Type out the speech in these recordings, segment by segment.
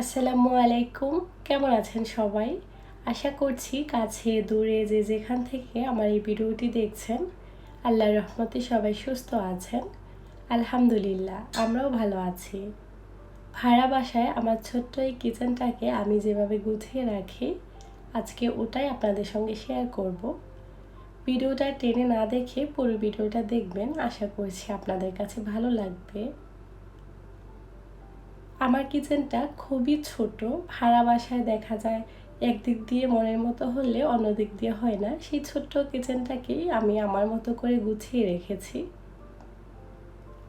আসসালামু আলাইকুম। কেমন আছেন সবাই? আশা করছি কাছে, দূরে, যে যেখান থেকে আমার এই ভিডিওটি দেখছেন, আল্লাহর রহমতে সবাই সুস্থ আছেন। আলহামদুলিল্লাহ, আমরাও ভালো আছি। ভাড়া বাসায় আমার ছোট্ট এই কিচেনটাকে আমি যেভাবে গুছিয়ে রাখি, আজকে ওটাই আপনাদের সঙ্গে শেয়ার করব। ভিডিওটা টেনে না দেখে পুরো ভিডিওটা দেখবেন, আশা করছি আপনাদের কাছে ভালো লাগবে। আমার কিচেনটা খুবই ছোট, ভাড়া বাসায় দেখা যায় একদিক দিয়ে মনের মতো হলে অন্য দিক দিয়ে হয় না। সেই ছোট্ট কিচেনটাকেই আমি আমার মতো করে গুছিয়ে রেখেছি।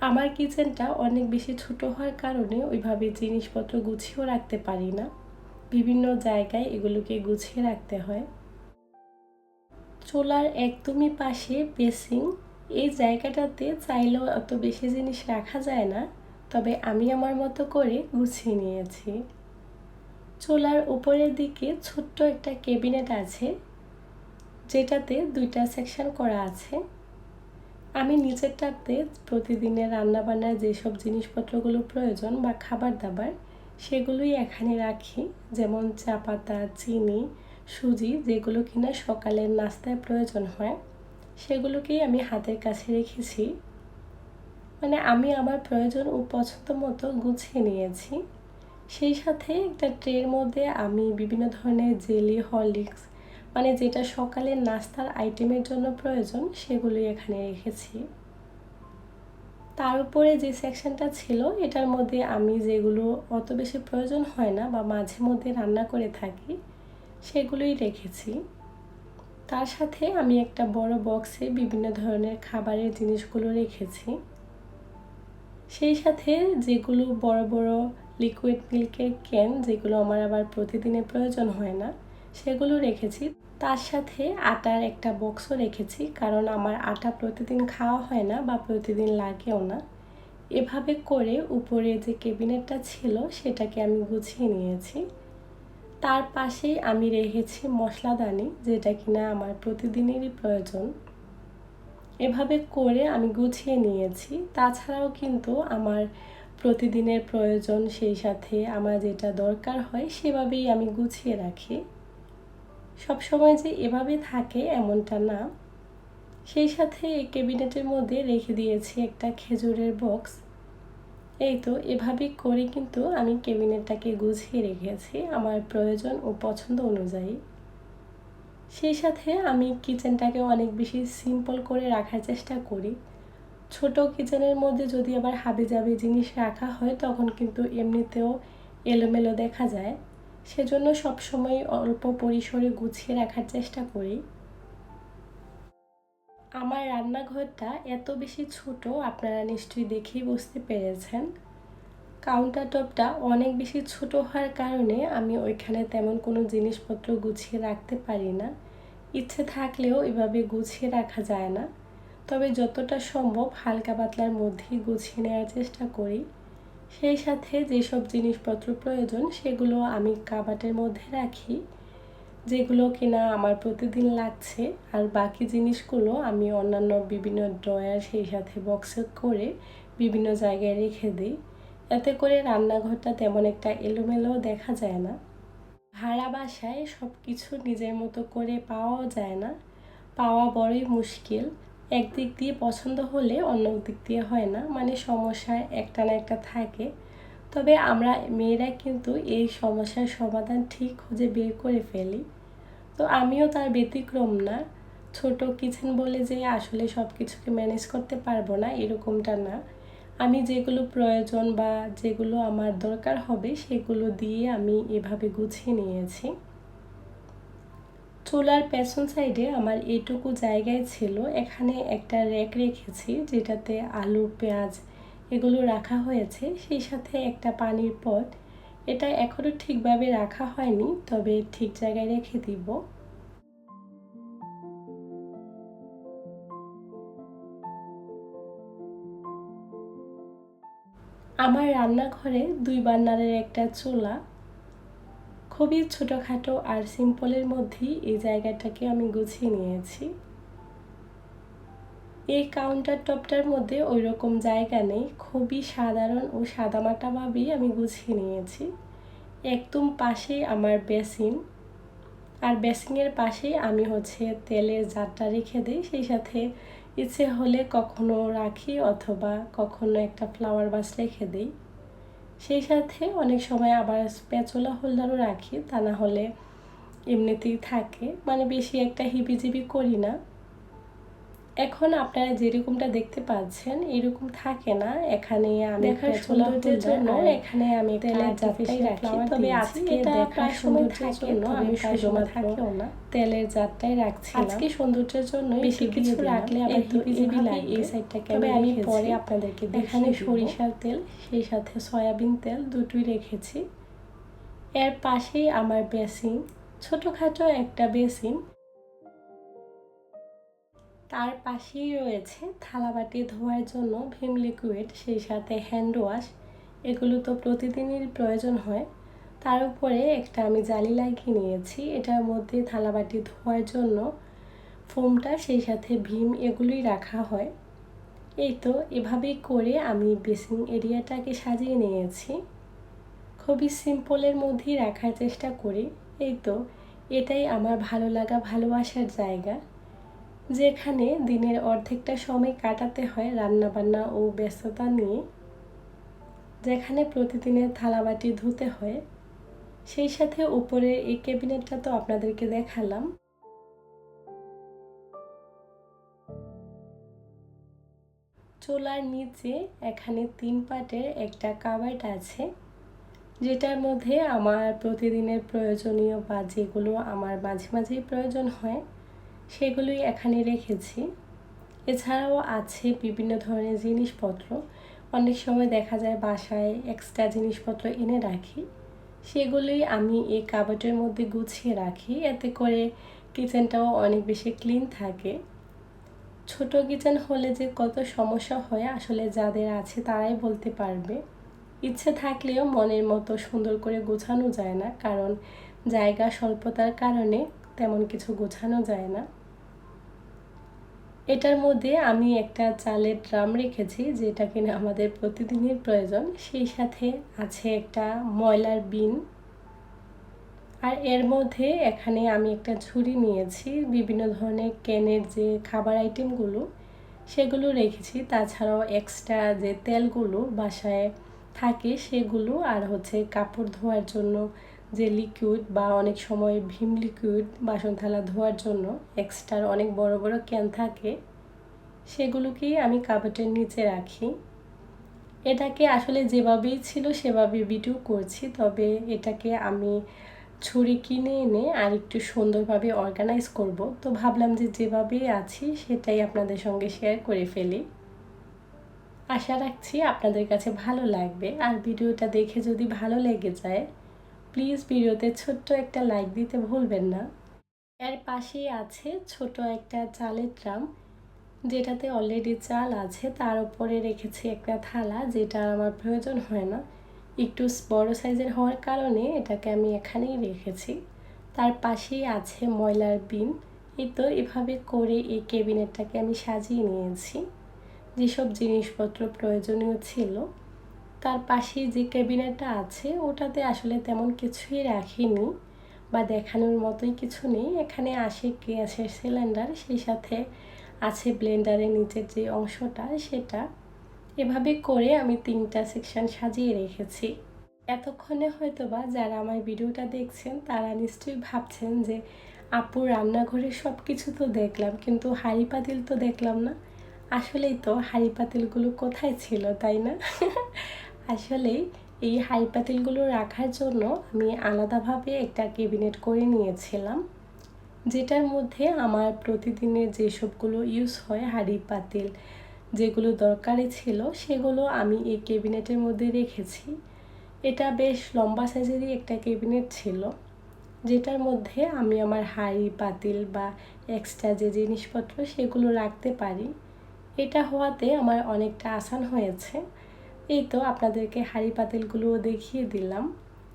আমার কিচেনটা অনেক বেশি ছোট হওয়ার কারণে ওইভাবে জিনিসপত্র গুছিয়েও রাখতে পারি না। বিভিন্ন জায়গায় এগুলোকে গুছিয়ে রাখতে হয়। চোলার একদমই পাশে বেসিং এই জায়গাটাতে চাইলেও অত বেশি জিনিস রাখা যায় না। তবে আমি আমার মতো করে গুছিয়ে নিয়েছি। চোলার উপরের দিকে ছোট্ট একটা ক্যাবিনেট আছে, যেটাতে দুইটা সেকশন করা আছে। আমি নিচেরটাতে প্রতিদিনের রান্নাবান্নার যেসব জিনিসপত্রগুলো প্রয়োজন বা খাবার দাবার সেগুলোই এখানে রাখি। যেমন চা পাতা, চিনি, সুজি, যেগুলো কিনা সকালের নাস্তায় প্রয়োজন হয়, সেগুলোকেই আমি হাতের কাছে রেখেছি। মানে আমি আমার প্রয়োজন ও পছন্দ মতো গুছিয়ে নিয়েছি। সেই সাথে একটা ট্রের মধ্যে আমি বিভিন্ন ধরনের জেলি, হরলিক্স মানে যেটা সকালের নাস্তার আইটেমের জন্য প্রয়োজন, সেগুলোই এখানে রেখেছি। তার উপরে যে সেকশনটা ছিল, এটার মধ্যে আমি যেগুলো অত বেশি প্রয়োজন হয় না বা মাঝে মধ্যে রান্না করে থাকি, সেগুলোই রেখেছি। তার সাথে আমি একটা বড় বক্সে বিভিন্ন ধরনের খাবারের জিনিসগুলো রেখেছি। সেই সাথে যেগুলো বড় বড় লিকুইড মিল্কের ক্যান যেগুলো আমার আবার প্রতিদিনের প্রয়োজন হয় না, সেগুলো রেখেছি। তার সাথে আটার একটা বক্সও রেখেছি, কারণ আমার আটা প্রতিদিন খাওয়া হয় না বা প্রতিদিন লাগেও না। এভাবে করে উপরে যে কেবিনেটটা ছিল, সেটাকে আমি গুছিয়ে নিয়েছি। তার পাশেই আমি রেখেছি মশলাদানি, যেটা কিনা আমার প্রতিদিনেরই প্রয়োজন। এভাবে করে আমি গুছিয়ে নিয়েছি। তাছাড়াও কিন্তু আমার প্রতিদিনের প্রয়োজন সেই সাথে আমার যেটা দরকার হয় সেভাবেই আমি গুছিয়ে রাখি। সবসময় যে এভাবে থাকে এমনটা না। সেই সাথে এই ক্যাবিনেটের মধ্যে রেখে দিয়েছি একটা খেজুরের বক্স। এই তো এভাবে করে কিন্তু আমি ক্যাবিনেটটাকে গুছিয়ে রেখেছি আমার প্রয়োজন ও পছন্দ অনুযায়ী। সেই সাথে আমি কিচেনটাকে অনেক বেশি সিম্পল করে রাখার চেষ্টা করি। ছোট কিচেনের মধ্যে যদি আবার হাবে জাবি জিনিস রাখা হয়, তখন কিন্তু এমনিতেও এলোমেলো দেখা যায়। সেজন্য সবসময় অল্প পরিসরে গুছিয়ে রাখার চেষ্টা করি। আমার রান্নাঘরটা এত বেশি ছোট, আপনারা নিশ্চয়ই দেখেই বুঝতে পেরেছেন। কাউন্টার টপটা অনেক বেশি ছোট হওয়ার কারণে আমি ওইখানে তেমন কোনো জিনিসপত্র গুছিয়ে রাখতে পারি না। ইচ্ছে থাকলেও এভাবে গুছিয়ে রাখা যায় না। তবে যতটা সম্ভব হালকা পাতলার মধ্যেই গুছিয়ে নেওয়ার চেষ্টা করি। সেই সাথে যেসব জিনিসপত্র প্রয়োজন সেগুলো আমি কাবাটের মধ্যে রাখি, যেগুলো কিনা আমার প্রতিদিন লাগছে। আর বাকি জিনিসগুলো আমি অন্যান্য বিভিন্ন ড্রয়ার সেই সাথে বক্সে করে বিভিন্ন জায়গায় রেখে দিই। এতে করে রান্নাঘরটা তেমন একটা এলোমেলো দেখা যায় না। ভাড়া বাসায় সব কিছু নিজের মতো করে পাওয়াও যায় না। পাওয়া বড়ই মুশকিল। একদিক দিয়ে পছন্দ হলে অন্য দিক দিয়ে হয় না। মানে সমস্যায় একটা না একটা থাকে। তবে আমরা মেয়েরা কিন্তু এই সমস্যার সমাধান ঠিক খুঁজে বের করে ফেলি। তো আমিও তার ব্যতিক্রম না। ছোট কিচেন বলে যে আসলে সব কিছুকে ম্যানেজ করতে পারব না, এরকমটা না। আমি যেগুলো প্রয়োজন বা যেগুলো আমার দরকার হবে, সেগুলো দিয়ে আমি এভাবে গুছিয়ে নিয়েছি। চুলার পেছন সাইডে আমার এইটুকু জায়গায় ছিল, এখানে একটা র্যাক রেখেছি যেটাতে আলু, পেঁয়াজ এগুলো রাখা হয়েছে। সেই সাথে একটা পানির পট, এটা এখনও ঠিকভাবে রাখা হয়নি, তবে ঠিক জায়গায় রেখে দিব। আমার রান্নাঘরে দুই বার্নারের একটা চুলা। খুবই ছোটোখাটো আর সিম্পলের মধ্যেই এই জায়গাটাকে আমি গুছিয়ে নিয়েছি। এই কাউন্টার টপটার মধ্যে ওই রকম জায়গা নেই, খুবই সাধারণ ও সাদামাটাভাবেই আমি গুছিয়ে নিয়েছি। একদম পাশেই আমার বেসিন। আর বেসিনের পাশেই আমি হচ্ছে তেলের জারটা রেখে দিই, সেই সাথে ইচ্ছে হলে কখনো রাখি অথবা কখনো একটা ফ্লাওয়ার বাস রেখে দিই। সেই সাথে অনেক সময় আবার প্যাচোলা হোল্ডারও রাখি, তা না হলে এমনিতেই থাকে। মানে বেশি একটা হিবিজিবি করি না। এখন আপনারা যেরকমটা দেখতে পাচ্ছেন এরকম থাকে না। এখানে আমি দেখার সৌন্দর্যের জন্য এখানে আমি তেলের জাতটাই রাখি তবে আজকে দেখার সৌন্দর্যের জন্য আমি শুধুমাত্র না তেলের জাতটাই রাখছি আজকে সৌন্দর্যের জন্য বেশি কিছু রাখলে আবার হিবিজিবি লাগে এই সাইডটাকে তবে আমি আমি পরে আপনাদেরকে এখানে সরিষার তেল সেই সাথে সয়াবিন তেল দুটোই রেখেছি। এর পাশেই আমার বেসিন ছোটোখাটো একটা বেসিন। তার পাশেই রয়েছে থালাবাটি ধোয়ার জন্য ভিম লিকুইড, সেই সাথে হ্যান্ড ওয়াশ এগুলো তো প্রতিদিনই প্রয়োজন হয়। তার উপরে একটা আমি জালি লাগিয়ে নিয়েছি এটার মধ্যে থালাবাটি ধোয়ার জন্য ফোমটা, সেই সাথে ভীম, এগুলোই রাখা হয়। এই তো, এভাবেই করে আমি বেসিং এরিয়াটাকে সাজিয়ে নিয়েছি। খুবই সিম্পলের মধ্যেই রাখার চেষ্টা করি। এই তো, এটাই আমার ভালো লাগা, ভালোবাসার জায়গা। যেখানে দিনের অর্ধেকটা সময় কাটাতে হয় রান্নাবান্না ও ব্যস্ততা নিয়ে, যেখানে প্রতিদিনের থালাবাটি ধুতে হয়, সেই সাথে উপরের এই ক্যাবিনেটটা তো আপনাদেরকে দেখালাম। চুলার নিচে এখানে তিন পাটের একটা কাবার্ড আছে, যেটার মধ্যে আমার প্রতিদিনের প্রয়োজনীয় বা যেগুলো আমার মাঝে মাঝেই প্রয়োজন হয় সেগুলোই এখানে রেখেছি। এছাড়াও আছে বিভিন্ন ধরনের জিনিসপত্র। অনেক সময় দেখা যায় বাসায় এক্সট্রা জিনিসপত্র এনে রাখি। সেগুলোই আমি এই কাবাটের মধ্যে গুছিয়ে রাখি। এতে করে কিচেনটাও অনেক বেশি ক্লিন থাকে। ছোট কিচেন হলে যে কত সমস্যা হয়, আসলে যাদের আছে তারাই বলতে পারবে। ইচ্ছে থাকলেও মনের মতো সুন্দর করে গোছানো যায় না। কারণ জায়গা স্বল্পতার কারণে তেমন কিছু গোছানো যায় না। এটার মধ্যে আমি একটা চালের ড্রাম রেখেছি, যেটা কিনা আমাদের প্রতিদিনের প্রয়োজন। সেই সাথে আছে একটা ময়লার বিন। আর এর মধ্যে এখানে আমি একটা ঝুড়ি নিয়েছি, বিভিন্ন ধরনের ক্যানের যে খাবার আইটেমগুলো সেগুলো রেখেছি। তাছাড়াও এক্সট্রা যে তেলগুলো বাসায় থাকে সেগুলো, আর হচ্ছে কাপড় ধোয়ার জন্য যে লিকুইড বা অনেক সময় ভীম লিকুইড বাসন থালা ধোয়ার জন্য এক্সট্রার অনেক বড় বড় ক্যান থাকে, সেগুলোকেই আমি কাবাটের নিচে রাখি। এটাকে আসলে যেভাবেই ছিল সেভাবে ভিডিও করছি, তবে এটাকে আমি ছুরি কিনে এনে আর একটু সুন্দরভাবে অর্গানাইজ করব। তো ভাবলাম যে যেভাবেই আছি সেটাই আপনাদের সঙ্গে শেয়ার করে ফেলি। আশা রাখছি আপনাদের কাছে ভালো লাগবে। আর ভিডিওটা দেখে যদি ভালো লেগে যায় প্লিজ ভিডিওতে ছোট্ট একটা লাইক দিতে ভুলবেন না। এর পাশেই আছে ছোট একটা চালের ড্রাম যেটাতে অলরেডি চাল আছে, তার উপরে রেখেছি একটা থালা, যেটা আমার প্রয়োজন হয় না। একটু বড় সাইজের হওয়ার কারণে এটাকে আমি এখানেই রেখেছি। তার পাশেই আছে ময়লার বিন। এই তো এভাবে করে এই কেবিনেটটাকে আমি সাজিয়ে নিয়েছি। যেসব জিনিসপত্র প্রয়োজনীয় ছিল তার পাশেই যে ক্যাবিনেটটা আছে, ওটাতে আসলে তেমন কিছুই রাখিনি বা দেখানোর মতোই কিছু নেই। এখানে আসে গ্যাসের সিলিন্ডার, সেই সাথে আছে ব্লেন্ডারের নিচের যে অংশটা, সেটা। এভাবে করে আমি তিনটা সেকশন সাজিয়ে রেখেছি। এতক্ষণে হয়তো বা যারা আমার ভিডিওটা দেখছেন, তারা নিশ্চয়ই ভাবছেন যে আপুর রান্নাঘরে সব কিছু তো দেখলাম, কিন্তু হাঁড়ি পাতিল তো দেখলাম না। আসলেই তো হাঁড়ি পাতিলগুলো কোথায় ছিল, তাই না? আসলেই এই হাঁড়ি পাতিলগুলো রাখার জন্য আমি আলাদাভাবে একটা ক্যাবিনেট করে নিয়েছিলাম, যেটার মধ্যে আমার প্রতিদিনের যেসবগুলো ইউজ হয় হাঁড়ি, পাতিল যেগুলো দরকারি ছিল, সেগুলো আমি এই ক্যাবিনেটের মধ্যে রেখেছি। এটা বেশ লম্বা সাইজেরই একটা ক্যাবিনেট ছিল, যেটার মধ্যে আমি আমার হাঁড়ি, পাতিল বা এক্সট্রা যে জিনিসপত্র সেগুলো রাখতে পারি। এটা হওয়াতে আমার অনেকটা আসান হয়েছে। এই তো আপনাদেরকে হাঁড়ি পাতিলগুলোও দেখিয়ে দিলাম।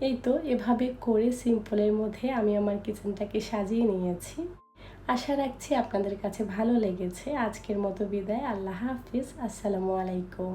এই তো এভাবে করে সিম্পলের মধ্যে আমি আমার কিচেনটাকে সাজিয়ে নিয়েছি। আশা রাখছি আপনাদের কাছে ভালো লেগেছে। আজকের মতো বিদায়। আল্লাহ হাফিজ। আসসালামু আলাইকুম।